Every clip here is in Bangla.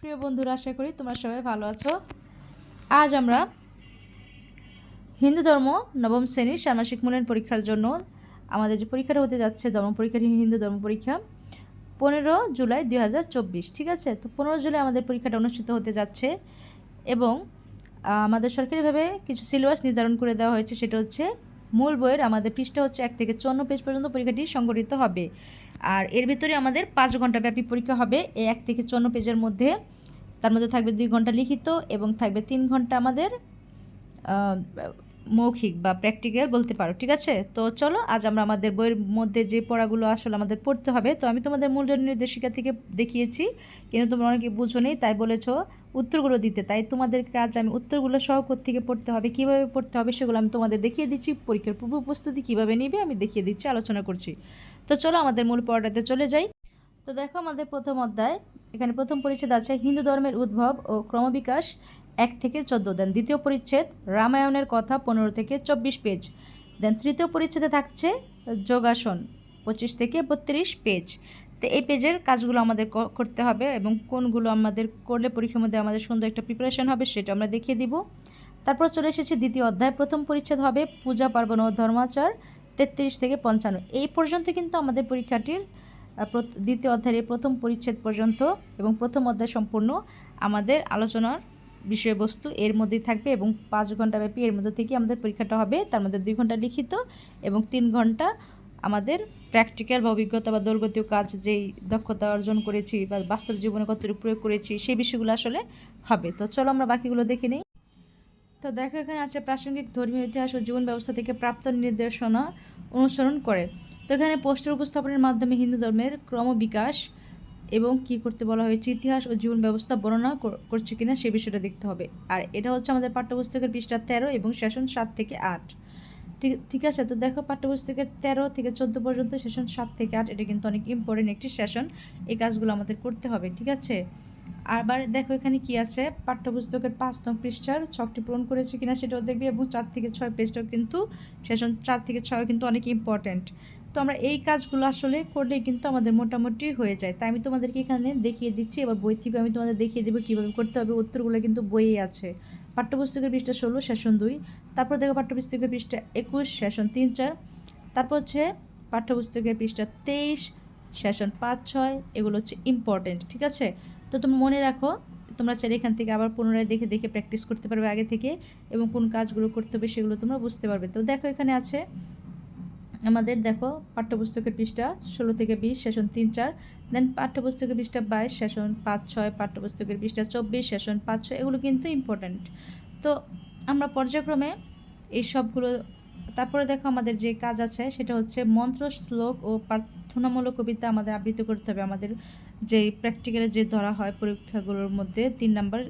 প্রিয় বন্ধুরা, আশা করি তোমরা সবাই ভালো আছো। আজ আমরা হিন্দু ধর্ম নবম শ্রেণির ষান্মাসিক মূল্যায়ন পরীক্ষার জন্য আমাদের যে পরীক্ষাটা হতে যাচ্ছে, ধর্ম পরীক্ষা, হিন্দু ধর্ম পরীক্ষা, পনেরো জুলাই দুই হাজার চব্বিশ, ঠিক আছে? তো পনেরো জুলাই আমাদের পরীক্ষাটা অনুষ্ঠিত হতে যাচ্ছে এবং আমাদের সরকারিভাবে কিছু সিলেবাস নির্ধারণ করে দেওয়া হয়েছে, সেটা হচ্ছে মূল বইয়ের আমাদের পৃষ্ঠা হচ্ছে এক থেকে চুয়ান্ন পেজ পর্যন্ত পরীক্ষাটি সংগঠিত হবে। আর এর ভিতরে আমাদের পাঁচ ঘণ্টা ব্যাপী পরীক্ষা হবে। এই এক থেকে চুয়ান্ন পেজের মধ্যে তার মধ্যে থাকবে দুই ঘণ্টা লিখিত এবং থাকবে তিন ঘণ্টা আমাদের মৌখিক বা প্র্যাকটিক্যাল বলতে পারো, ঠিক আছে? তো চলো, আজ আমরা আমাদের বইয়ের মধ্যে যে পড়াগুলো আসলে আমাদের পড়তে হবে, তো আমি তোমাদের মূল্য নির্দেশিকা থেকে দেখিয়েছি, কিন্তু তোমরা অনেকে বুঝো নেই, তাই বলেছ উত্তরগুলো দিতে। তাই তোমাদেরকে আজ আমি উত্তরগুলো সহ থেকে পড়তে হবে, কীভাবে পড়তে হবে সেগুলো আমি তোমাদের দেখিয়ে দিচ্ছি, পরীক্ষার পূর্ব প্রস্তুতি কীভাবে নিবে আমি দেখিয়ে দিচ্ছি, আলোচনা করছি। তো চলো, আমাদের মূল পড়াটাতে চলে যাই। তো দেখো, আমাদের প্রথম অধ্যায়, এখানে প্রথম পরিচ্ছেদ আছে, হিন্দু ধর্মের উদ্ভব ও ক্রমবিকাশ এক থেকে চোদ্দ দেন দ্বিতীয় পরিচ্ছেদ, রামায়ণের কথা পনেরো থেকে চব্বিশ পেজ দেন তৃতীয় পরিচ্ছেদে থাকছে যোগাসন, পঁচিশ থেকে বত্রিশ পেজ তো এই পেজের কাজগুলো আমাদের করতে হবে এবং কোনগুলো আমাদের করলে পরীক্ষার মধ্যে আমাদের সুন্দর একটা প্রিপারেশন হবে সেটা আমরা দেখিয়ে দিব। তারপর চলে এসেছে দ্বিতীয় অধ্যায়, প্রথম পরিচ্ছেদ হবে পূজা, পার্বণ ও ধর্মাচার, তেত্রিশ থেকে পঞ্চান্ন। এই পর্যন্ত কিন্তু আমাদের পরীক্ষাটির দ্বিতীয় অধ্যায়ের প্রথম পরিচ্ছেদ পর্যন্ত এবং প্রথম অধ্যায় সম্পূর্ণ আমাদের আলোচনার বিষয়বস্তু এর মধ্যেই থাকবে এবং পাঁচ ঘণ্টা ব্যাপী এর মধ্যে থেকে আমাদের পরীক্ষাটা হবে। তার মধ্যে দুই ঘণ্টা লিখিত এবং তিন ঘণ্টা আমাদের প্র্যাকটিক্যাল বা অভিজ্ঞতা বা দৈর্ঘ্যতীয় কাজ যেই দক্ষতা অর্জন করেছি বা বাস্তব জীবনে কতটুকু প্রয়োগ করেছি সেই বিষয়গুলো আসলে হবে। তো চলো আমরা বাকিগুলো দেখে নিই। তো দেখো, এখানে আছে প্রাসঙ্গিক ধর্মীয় ইতিহাস ও জীবন ব্যবস্থা থেকে প্রাপ্ত নির্দেশনা অনুসরণ করে। তো এখানে পোস্টার উপস্থাপনের মাধ্যমে হিন্দু ধর্মের ক্রমবিকাশ এবং কি করতে বলা হয়েছে, ইতিহাস ও জীবন ব্যবস্থা বর্ণনা কর- করছে কিনা সে বিষয়টা দেখতে হবে। আর এটা হচ্ছে আমাদের পাঠ্যপুস্তকের পৃষ্ঠা তেরো এবং সেশন সাত থেকে আট। ঠিক ঠিক আছে, তো দেখো পাঠ্যপুস্তকের তেরো থেকে চোদ্দ পর্যন্ত সেশন সাত থেকে আট, এটা কিন্তু অনেক ইম্পর্টেন্ট একটি সেশন। এই কাজগুলো আমাদের করতে হবে, ঠিক আছে? আবার দেখো এখানে কি আছে, পাঠ্যপুস্তকের পাঁচ নং পৃষ্ঠার ছকটি পূরণ করেছে কিনা সেটাও দেখবে, এবং চার থেকে ছয় পেজটাও কিন্তু, সেশন চার থেকে ছয় কিন্তু অনেক ইম্পর্ট্যান্ট তো আমরা এই কাজগুলো আসলে করলে কিন্তু আমাদের মোটামুটি হয়ে যায়। তাই আমি তোমাদেরকে এখানে দেখিয়ে দিচ্ছি, এবার বই থেকে আমি তোমাদের দেখিয়ে দেবো কীভাবে করতে হবে। উত্তরগুলো কিন্তু বইয়ে আছে। পাঠ্যপুস্তকের পৃষ্ঠা ষোলো, সেশন দুই। তারপর দেখো পাঠ্যপুস্তকের পৃষ্ঠা একুশ, সেশন তিন, চার। তারপর হচ্ছে পাঠ্যপুস্তকের পৃষ্ঠা তেইশ, সেশন পাঁচ, ছয়। এগুলো হচ্ছে ইম্পর্টেন্ট ঠিক আছে? তো তুমি মনে রাখো, তোমরা চাইলে এখান থেকে আবার পুনরায় দেখে দেখে প্র্যাকটিস করতে পারবে আগে থেকে এবং কোন কাজগুলো করতে হবে সেগুলো তোমরা বুঝতে পারবে। তো দেখো এখানে আছে আমাদের দেখো পাঠ্যপুস্তকের পৃষ্ঠা ষোলো থেকে বিশ, সেশন তিন, চার দেন পাঠ্যপুস্তকের পৃষ্ঠা বাইশ, সেশন পাঁচ, ছয়, পাঠ্যপুস্তকের পৃষ্ঠা চব্বিশ, সেশন পাঁচ, ছয়, এগুলো কিন্তু ইম্পর্ট্যান্ট তো আমরা পর্যায়ক্রমে এই সবগুলো তারপরে দেখো আমাদের যে কাজ আছে, সেটা হচ্ছে মন্ত্র, শ্লোক ও প্রার্থনামূলক কবিতা আমাদের আবৃত্তি করতে হবে। আমাদের যে প্র্যাকটিক্যালে যে ধরা হয় পরীক্ষাগুলোর মধ্যে তিন নাম্বার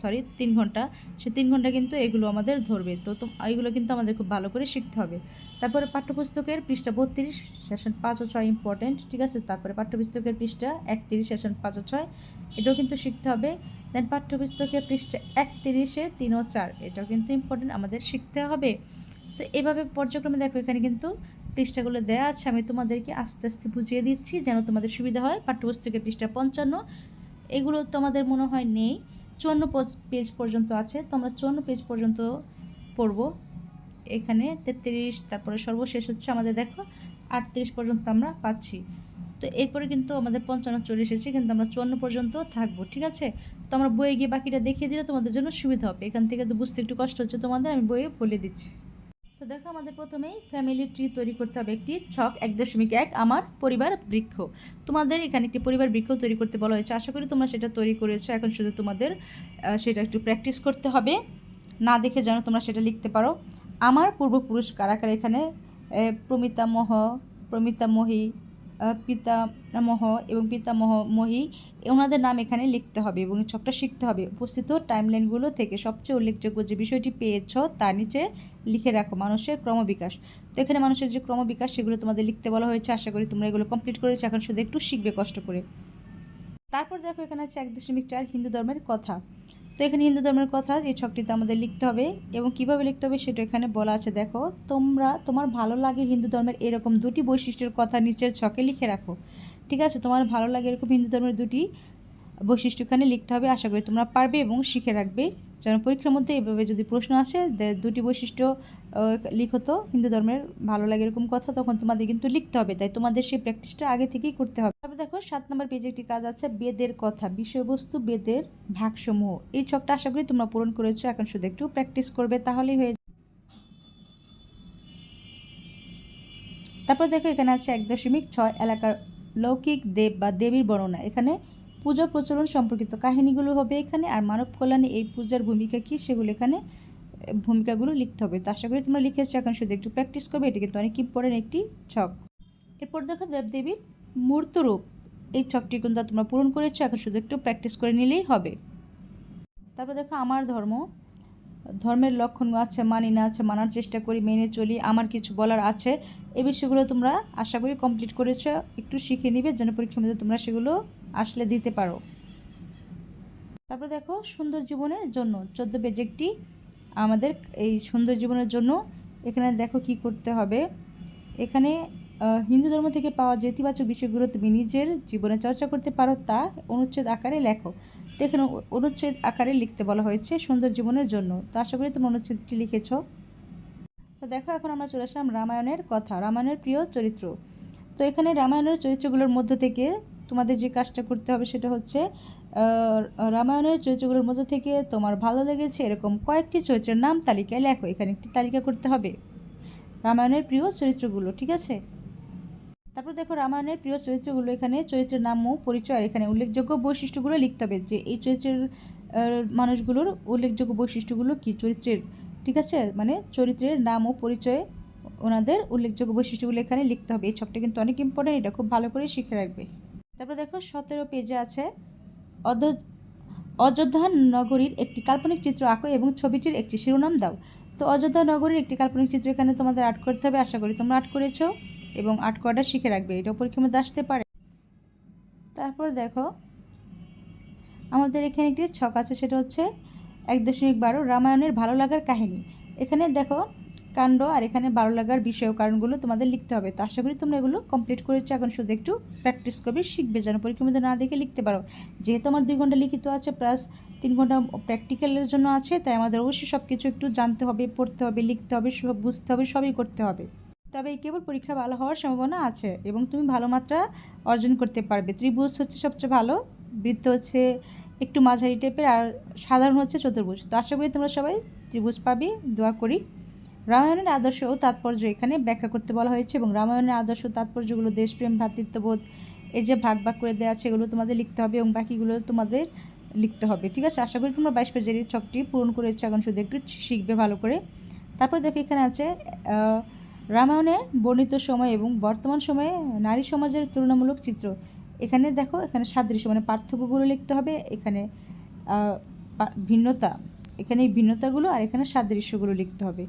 সরি তিন ঘণ্টা সে তিন ঘণ্টা কিন্তু এগুলো আমাদের ধরবে। তো এইগুলো কিন্তু আমাদের খুব ভালো করে শিখতে হবে। তারপরে পাঠ্যপুস্তকের পৃষ্ঠা বত্রিশ সেশন পাঁচ ও ছয় ইম্পর্টেন্ট ঠিক আছে? তারপরে পাঠ্যপুস্তকের পৃষ্ঠা একত্রিশ সেশন পাঁচ ও ছয়, এটাও কিন্তু শিখতে হবে। দেন পাঠ্যপুস্তকের পৃষ্ঠা একত্রিশে তিন ও চার, এটাও কিন্তু ইম্পর্টেন্ট আমাদের শিখতে হবে। তো এভাবে পর্যায়ক্রমে দেখো, এখানে কিন্তু পৃষ্ঠাগুলো দেওয়া আছে। আমি তোমাদেরকে আস্তে আস্তে বুঝিয়ে দিচ্ছি যেন তোমাদের সুবিধা হয়। পাঠ্যপুস্তকের পৃষ্ঠা পঞ্চান্ন। এগুলো তোমাদের মনে হয় নেই। চুয়ান্ন পেজ পর্যন্ত আছে। তো আমরা চুয়ান্ন পেজ পর্যন্ত পড়ব। এখানে তেত্রিশ, তারপরে সর্বশেষ হচ্ছে আমাদের দেখো, আটত্রিশ পর্যন্ত আমরা পাচ্ছি। তো এরপরে কিন্তু আমাদের পঞ্চান্ন চলে এসেছে, কিন্তু আমরা চুয়ান্ন পর্যন্ত থাকব, ঠিক আছে? তো আমরা বইয়ে গিয়ে বাকিটা দেখিয়ে দিলে তোমাদের জন্য সুবিধা হবে। এখান থেকে তো বুঝতে একটু কষ্ট হচ্ছে তোমাদের, আমি বইয়ে বলে দিচ্ছি। তো দেখো আমাদের প্রথমেই ফ্যামিলি ট্রি তৈরি করতে হবে একটি ছক এক দশমিক এক আমার পরিবার বৃক্ষ। তোমাদের এখানে একটি পরিবার বৃক্ষ তৈরি করতে বলা হয়েছে। আশা করি তোমরা সেটা তৈরি করেছ। এখন শুধু তোমাদের সেটা একটু প্র্যাকটিস করতে হবে। না দেখে যেন তোমরা সেটা লিখতে পারো। আমার পূর্বপুরুষ কারা কারা এখানে? প্রমিতা মহ প্রমিতামহী আহ, পিতামহ এবং পিতামহ মহি ওনাদের নাম এখানে লিখতে হবে এবং ছকটা শিখতে হবে। উপস্থিত টাইমলাইনগুলো থেকে সবচেয়ে উল্লেখযোগ্য যে বিষয়টি পেয়েছ তার নিচে লিখে রাখো মানুষের ক্রমবিকাশ। তো এখানে মানুষের যে ক্রমবিকাশ, সেগুলো তোমাদের লিখতে বলা হয়েছে। আশা করি তোমরা এগুলো কমপ্লিট করেছ। এখন শুধু একটু শিখবে কষ্ট করে। তারপর দেখো এখানে আছে এক দশমিক চার হিন্দু ধর্মের কথা। তো এখানে হিন্দু ধর্মের কথা, এই ছকটিতে আমাদের লিখতে হবে এবং কীভাবে লিখতে হবে সেটা এখানে বলা আছে। দেখো, তোমরা, তোমার ভালো লাগে হিন্দু ধর্মের এরকম দুটি বৈশিষ্ট্যের কথা নিচের ছকে লিখে রাখো। ঠিক আছে? তোমার ভালো লাগে এরকম হিন্দু ধর্মের দুটি বৈশিষ্ট্য এখানে লিখতে হবে, আশা করি তোমরা পারবে এবং শিখে রাখবে। যেন পরীক্ষার মধ্যে এভাবে যদি প্রশ্ন আসে দুটি বৈশিষ্ট্য লিখো তো। হিন্দু ধর্মের ভালো লাগে এরকম কথা, তখন তোমাদের কিন্তু লিখতে হবে। তাই তোমাদের সেই প্র্যাকটিসটা আগে থেকেই করতে হবে। তারপর দেখো, সাত নম্বর পেজে একটি কাজ আছে, বেদের কথা, বিষয়বস্তু, বেদের ভাগসমূহ। এই ছকটা আশা করি তোমরা পূরণ করেছ, এখন শুধু একটু প্র্যাকটিস করবে, তাহলেই হয়ে। তারপর দেখো, এখানে আছে এক দশমিক ছয়, এলাকার লৌকিক দেব বা দেবীর বর্ণনা। এখানে পূজা প্রচলন সম্পর্কিত কাহিনীগুলো হবে এখানে, আর মানব কল্যাণে এই পূজার ভূমিকা কী সেগুলো এখানে ভূমিকাগুলো লিখতে হবে। তো আশা করি তোমরা লিখেছো, এখন শুধু একটু প্র্যাকটিস করবে, এটা কিন্তু অনেক ইম্পর্টেন্ট একটি ছক। এরপর দেখো দেবদেবীর মূর্তরূপ। এই ছকটি কিন্তু তোমরা পূরণ করেছ, এখন শুধু একটু প্র্যাকটিস করে নিলেই হবে। তারপর দেখো আমার ধর্ম। ধর্মের লক্ষণ আছে, মানি না আছে, মানার চেষ্টা করি, মেনে চলি, আমার কিছু বলার আছে এই বিষয়গুলো তোমরা আশা করি কমপ্লিট করেছ, একটু শিখে নিবে, যেন পরীক্ষার মধ্যে তোমরা সেগুলো আসলে দিতে পারো। তারপর দেখো, সুন্দর জীবনের জন্য, চোদ্দ পেজ একটি, আমাদের এই সুন্দর জীবনের জন্য এখানে দেখো কি করতে হবে। এখানে হিন্দু ধর্ম থেকে পাওয়া যে ইতিবাচক বিষয়গুলো তুমি নিজের জীবনে চর্চা করতে পারো তা অনুচ্ছেদ আকারে লেখো। তো এখানে অনুচ্ছেদ আকারে লিখতে বলা হয়েছে সুন্দর জীবনের জন্য। তো আশা করি তুমি অনুচ্ছেদটি লিখেছ। তো দেখো, এখন আমরা চলে আসলাম রামায়ণের কথা, রামায়ণের প্রিয় চরিত্র। তো এখানে রামায়ণের চরিত্রগুলোর মধ্য থেকে তোমাদের যে কাজটা করতে হবে সেটা হচ্ছে রামায়ণের চরিত্রগুলোর মধ্যে থেকে তোমার ভালো লেগেছে এরকম কয়েকটি চরিত্রের নাম তালিকায় লেখো, এখানে একটি তালিকা করতে হবে। রামায়ণের প্রিয় চরিত্রগুলো, ঠিক আছে? তারপর দেখো রামায়ণের প্রিয় চরিত্রগুলো এখানে, চরিত্রের নাম ও পরিচয়, এখানে উল্লেখযোগ্য বৈশিষ্ট্যগুলো লিখতে হবে যে এই চরিত্রের মানুষগুলোর উল্লেখযোগ্য বৈশিষ্ট্যগুলো কি চরিত্রের, ঠিক আছে? মানে চরিত্রের নাম ও পরিচয়, ওনাদের উল্লেখযোগ্য বৈশিষ্ট্যগুলো এখানে লিখতে হবে। এই ছকটা কিন্তু অনেক ইম্পর্টেন্ট এটা খুব ভালো করে শিখে রাখবে। তারপর দেখো সতেরো পেজে আছে অযোধ্যা নগরীর একটি কাল্পনিক চিত্র আঁকো এবং ছবিটির একটি শিরোনাম দাও। তো অযোধ্যা নগরীর একটি কাল্পনিক চিত্র এখানে তোমাদের আর্ট করতে হবে, আশা করি তোমরা আর্ট করেছ এবং আর্ট করাটা শিখে রাখবে এটা পরীক্ষার মধ্যে আসতে পারে? তারপর দেখো, আমাদের এখানে একটি ছক আছে, সেটা হচ্ছে এক দশমিক বারো রামায়ণের ভালো লাগার কাহিনী। এখানে দেখো কাণ্ড আর এখানে ভালো লাগার বিষয় কারণগুলো তোমাদের লিখতে হবে। তো আশা করি তোমরা এগুলো কমপ্লিট করেছ। এখন শুধু একটু প্র্যাকটিস করবে, শিখবে, যেন পরীক্ষার মধ্যে না দেখে লিখতে পারো। যেহেতু আমার দুই ঘণ্টা লিখিত আছে প্লাস তিন ঘণ্টা প্র্যাকটিক্যালের জন্য আছে, তাই আমাদের অবশ্যই সব কিছু একটু জানতে হবে, পড়তে হবে, লিখতে হবে সব বুঝতে হবে, সবই করতে হবে। তবে কেবল পরীক্ষা ভালো হওয়ার সম্ভাবনা আছে এবং তুমি ভালো মাত্রা অর্জন করতে পারবে। ত্রিভুজ হচ্ছে সবচেয়ে ভালো, বৃত্ত হচ্ছে একটু মাঝারি টাইপের আর সাধারণ হচ্ছে চতুর্ভুজ। তো আশা করি তোমরা সবাই ত্রিভুজ পাবে, দোয়া করি। রামায়ণের আদর্শ ও তাৎপর্য এখানে ব্যাখ্যা করতে বলা হয়েছে এবং রামায়ণের আদর্শ তাৎপর্যগুলো দেশপ্রেম ভ্রাতৃত্ববোধ এই যে ভাগ ভাগ করে দেওয়া আছে, এগুলো তোমাদের লিখতে হবে এবং বাকিগুলো তোমাদের লিখতে হবে। ঠিক আছে? আশা করি তোমরা বাইশ পেজের ছকটি পূরণ করেছ এখন শুধু একটু শিখবে ভালো করে। তারপর দেখো এখানে আছে রামায়ণে বর্ণিত সময় এবং বর্তমান সময়ে নারী সমাজের তুলনামূলক চিত্র। এখানে দেখো, এখানে সাদৃশ্য মানে পার্থক্যগুলো লিখতে হবে, এখানে ভিন্নতা, এখানে এই ভিন্নতাগুলো আর এখানে সাদৃশ্যগুলো লিখতে হবে।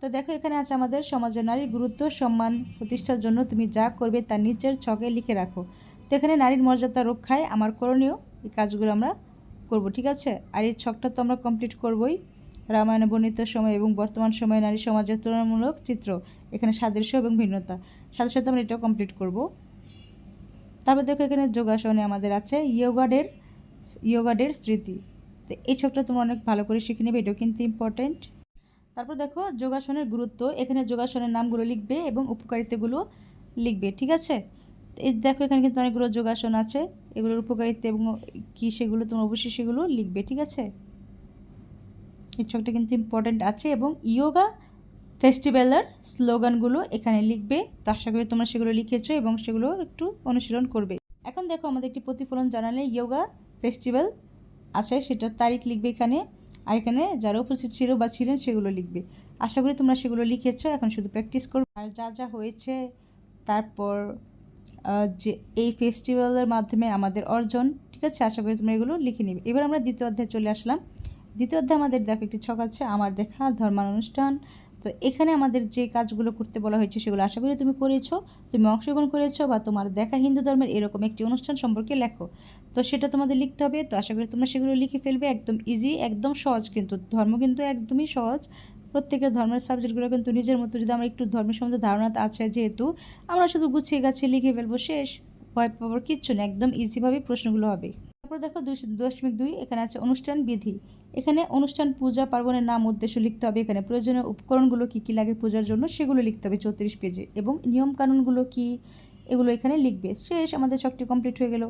তো দেখো, এখানে আছে আমাদের সমাজে নারীর গুরুত্ব, সম্মান, প্রতিষ্ঠার জন্য তুমি যা করবে তার নিচের ছকে লিখে রাখো। তো এখানে নারীর মর্যাদা রক্ষায় আমার করণীয় এই কাজগুলো আমরা করব, ঠিক আছে? আর এই ছকটা তো আমরা কমপ্লিট করবই। রামায়ণে, বর্ণিত সময় এবং বর্তমান সময়ে নারী সমাজের তুলনামূলক চিত্র, এখানে সাদৃশ্য এবং ভিন্নতা। সাথে সাথে আমরা এটাও কমপ্লিট করব। তারপর দেখো, এখানে যোগাসনে আমাদের আছে ইয়োগাডের ইয়োগাডের স্মৃতি। তো এই ছকটা তোমরা অনেক ভালো করে শিখে নেবে, এটাও কিন্তু ইম্পর্টেন্ট তারপর দেখো যোগাসনের গুরুত্ব, এখানে যোগাসনের নামগুলো লিখবে এবং উপকারিতাগুলো লিখবে, ঠিক আছে? এই দেখো এখানে কিন্তু অনেকগুলো যোগাসন আছে, এগুলোর উপকারিতা এবং কী সেগুলো, তোমরা অবশ্যই সেগুলো লিখবে, ঠিক আছে? এই ছকটা কিন্তু ইম্পর্ট্যান্ট আছে এবং ইয়োগা ফেস্টিভ্যালের স্লোগানগুলো এখানে লিখবে, তো আশা করি তোমরা সেগুলো লিখেছো এবং সেগুলো একটু অনুশীলন করবে। এখন দেখো আমাদের একটি প্রতিফলন জানালে ইয়োগা ফেস্টিভ্যাল আছে, সেটার তারিখ লিখবে এখানে। আর এখানে যারা উপস্থিত ছিল বা ছিলেন সেগুলো লিখবে। আশা করি তোমরা সেগুলো লিখেছ, এখন শুধু প্র্যাকটিস করবে। আর যা যা হয়েছে, তারপর যে এই ফেস্টিভ্যালের মাধ্যমে আমাদের অর্জন, ঠিক আছে? আশা করি তোমরা এগুলো লিখে নিবে। এবার আমরা দ্বিতীয় অধ্যায়ে চলে আসলাম। দ্বিতীয় অধ্যায়ে আমাদের দেখো একটি ছক আছে, আমার দেখা, ধর্মানুষ্ঠান। তো এখানে আমাদের যে কাজগুলো করতে বলা হয়েছে সেগুলো আশা করি তুমি করেছ, তুমি অংশগ্রহণ করেছ বা তোমার দেখা হিন্দু ধর্মের এরকম একটি অনুষ্ঠান সম্পর্কে লেখো। তো সেটা তোমাদের লিখতে হবে, তো আশা করি তোমরা সেগুলো লিখে ফেলবে একদম ইজি একদম সহজ কিন্তু, ধর্ম কিন্তু একদমই সহজ। প্রত্যেকের ধর্মের সাবজেক্টগুলো কিন্তু নিজের মতো যদি আমার একটু ধর্মের সম্বন্ধে ধারণা আছে যেহেতু, আমরা শুধু গুছিয়ে গাছিয়ে লিখে ফেলব শেষ, ভয় পাওয়ার কিচ্ছু না একদম ইজিভাবে প্রশ্নগুলো হবে। তারপর দেখো দুই দশমিক দুই, এখানে আছে অনুষ্ঠান বিধি। এখানে অনুষ্ঠান পূজা পার্বণের নাম উদ্দেশ্য লিখতে হবে। এখানে প্রয়োজনীয় উপকরণগুলো কী কী লাগে পূজার জন্য সেগুলো লিখতে হবে চৌত্রিশ পেজে। এবং নিয়মকানুনগুলো কী, এগুলো এখানে লিখবে। শেষ, আমাদের ছকটি কমপ্লিট হয়ে গেল।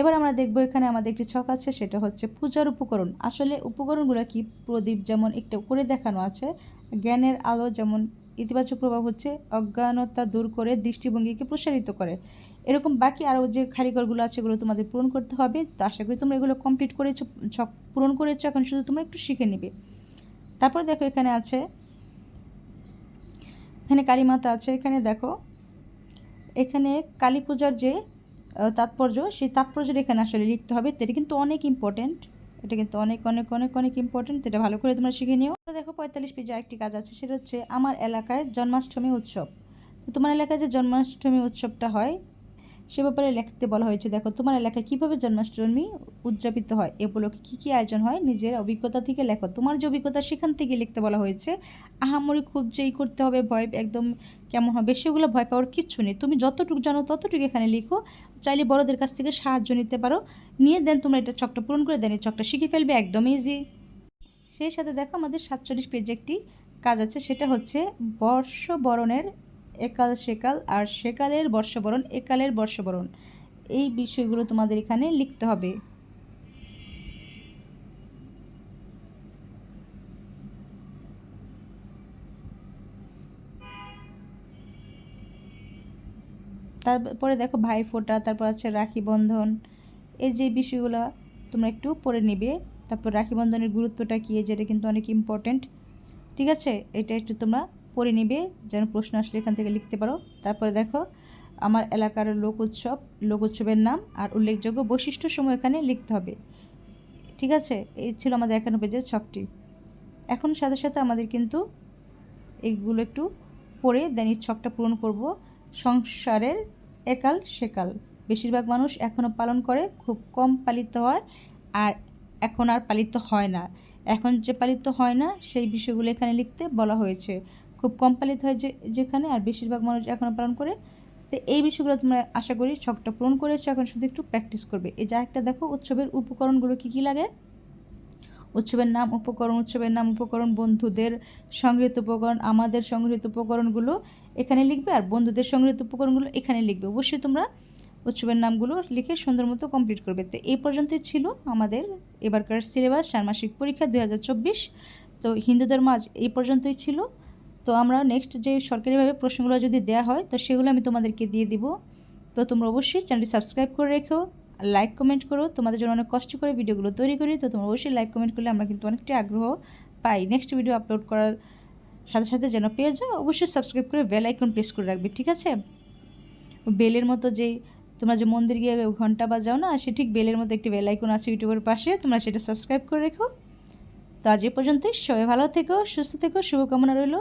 এবার আমরা দেখব এখানে আমাদের একটি ছক আছে, সেটা হচ্ছে পূজার উপকরণ। আসলে উপকরণগুলো কি? প্রদীপ যেমন একটা করে দেখানো আছে, জ্ঞানের আলো যেমন ইতিবাচক প্রভাব হচ্ছে, অজ্ঞানতা দূর করে দৃষ্টিভঙ্গিকে প্রসারিত করে। এরকম বাকি আরও যে খালিগরগুলো আছে, এগুলো তোমাদের পূরণ করতে হবে। তো আশা করি তোমরা এগুলো কমপ্লিট করেছ পূরণ করেছ, এখন শুধু তোমরা একটু শিখে নেবে। তারপর দেখো এখানে আছে, এখানে কালী মাতা আছে, এখানে দেখো, এখানে কালী পূজার যে তাৎপর্য, সেই তাৎপর্যটা এখানে আসলে লিখতে হবে। এটা কিন্তু অনেক ইম্পর্ট্যান্ট এটা কিন্তু অনেক অনেক অনেক অনেক ইম্পর্ট্যান্ট এটা ভালো করে তোমরা শিখে নিও। দেখো পঁয়তাল্লিশ পেজে একটি কাজ আছে, সেটা হচ্ছে আমার এলাকায় জন্মাষ্টমী উৎসব। তোমার এলাকায় যে জন্মাষ্টমী উৎসবটা হয় সে ব্যাপারে লিখতে বলা হয়েছে, দেখো, তোমার এলাকায় কীভাবে জন্মাষ্টমী উদযাপিত হয়? এ উপলক্ষে কী কী আয়োজন হয়? নিজের অভিজ্ঞতা থেকে লেখো। তোমার যে অভিজ্ঞতা, সেখান থেকে লিখতে বলা হয়েছে, আহামরি খুব যেই করতে হবে, ভয় একদম কেমন হবে, সেগুলো ভয় পাওয়ার কিচ্ছু নেই। তুমি যতটুকু জানো, ততটুকু এখানে লিখো। চাইলে বড়দের কাছ থেকে সাহায্য নিতে পারো। নিয়ে দেন তোমরা এটা চকটা পূরণ করে, দেন এই চকটা শিখে ফেলবে, একদম ইজি সেই সাথে দেখো আমাদের সাতচল্লিশ পেজে একটি কাজ আছে, সেটা হচ্ছে বর্ষবরণের একাল সেকাল আর সেকালের বর্ষবরণ, একালের বর্ষবরণ। এই বিষয়গুলো তোমাদের এখানে লিখতে হবে। তারপরে দেখো ভাই ফোঁটা, তারপর আছে রাখি বন্ধন। এই যে বিষয়গুলো তোমরা একটু পড়ে নিবে। তারপর রাখি বন্ধনের গুরুত্বটা কী, যেটা কিন্তু অনেক ইম্পর্ট্যান্ট ঠিক আছে? এটা একটু তোমরা পড়ে নিবে, যেন প্রশ্ন আসলে এখান থেকে লিখতে পারো। তারপরে দেখো, আমার এলাকার লোক উৎসব, লোক উৎসবের নাম আর উল্লেখযোগ্য বৈশিষ্ট্য সময় এখানে লিখতে হবে। ঠিক আছে? এই ছিল আমাদের একান্ন পেজের ছকটি। এখন সাথে সাথে আমাদের কিন্তু এইগুলো একটু পড়ে দেন, এই ছকটা পূরণ করব। সংসারের একাল সেকাল। বেশিরভাগ মানুষ এখনও পালন করে, খুব কম পালিত হয় আর এখন আর পালিত হয় না। এখন যে পালিত হয় না, সেই বিষয়গুলো এখানে লিখতে বলা হয়েছে। খুব কম পালিত হয় যে, যেখানে, আর বেশিরভাগ মানুষ এখনও পালন করে। তো এই বিষয়গুলো তোমরা আশা করি ছকটা পূরণ করেছ। এখন শুধু একটু প্র্যাকটিস করবে। এই যা একটা দেখো, উৎসবের উপকরণগুলো কী কী লাগে? উৎসবের নাম উপকরণ, উৎসবের নাম উপকরণ, বন্ধুদের সংগৃহীত উপকরণ, আমাদের সংগৃহীত উপকরণগুলো এখানে লিখবে, আর বন্ধুদের সংগৃহীত উপকরণগুলো এখানে লিখবে। অবশ্যই তোমরা উৎসবের নামগুলো লিখে সুন্দর মতো কমপ্লিট করবে। তো এই পর্যন্তই ছিল আমাদের এবারকার সিলেবাস ষান্মাসিক পরীক্ষা দু হাজার চব্বিশ। তো হিন্দুদের মাঝ এই পর্যন্তই ছিল। তো আমরা নেক্সট যে সরকারিভাবে প্রশ্নগুলো যদি দেওয়া হয়, তো সেগুলো আমি তোমাদেরকে দিয়ে দিব। তো তোমরা অবশ্যই চ্যানেলটি সাবস্ক্রাইব করে রেখো লাইক কমেন্ট করো। তোমাদের জন্য অনেক কষ্ট করে ভিডিওগুলো তৈরি করি, তো তোমরা অবশ্যই লাইক কমেন্ট করলে আমরা কিন্তু অনেকটা আগ্রহ পাই। নেক্সট ভিডিও আপলোড করার সাথে সাথে যেন পেয়ে যাও, অবশ্যই সাবস্ক্রাইব করে বেল আইকন প্রেস করে রাখবে, ঠিক আছে? বেলের মতো যেই তোমরা যে মন্দির গিয়ে ঘণ্টা বাজাও না, সে ঠিক বেলের মতো একটি বেল আইকন আছে ইউটিউবের পাশে, তোমরা সেটা সাবস্ক্রাইব করে রেখো। তো আজ এ পর্যন্তই, সবাই ভালো থেকো, সুস্থ থেকো, শুভকামনা রইল।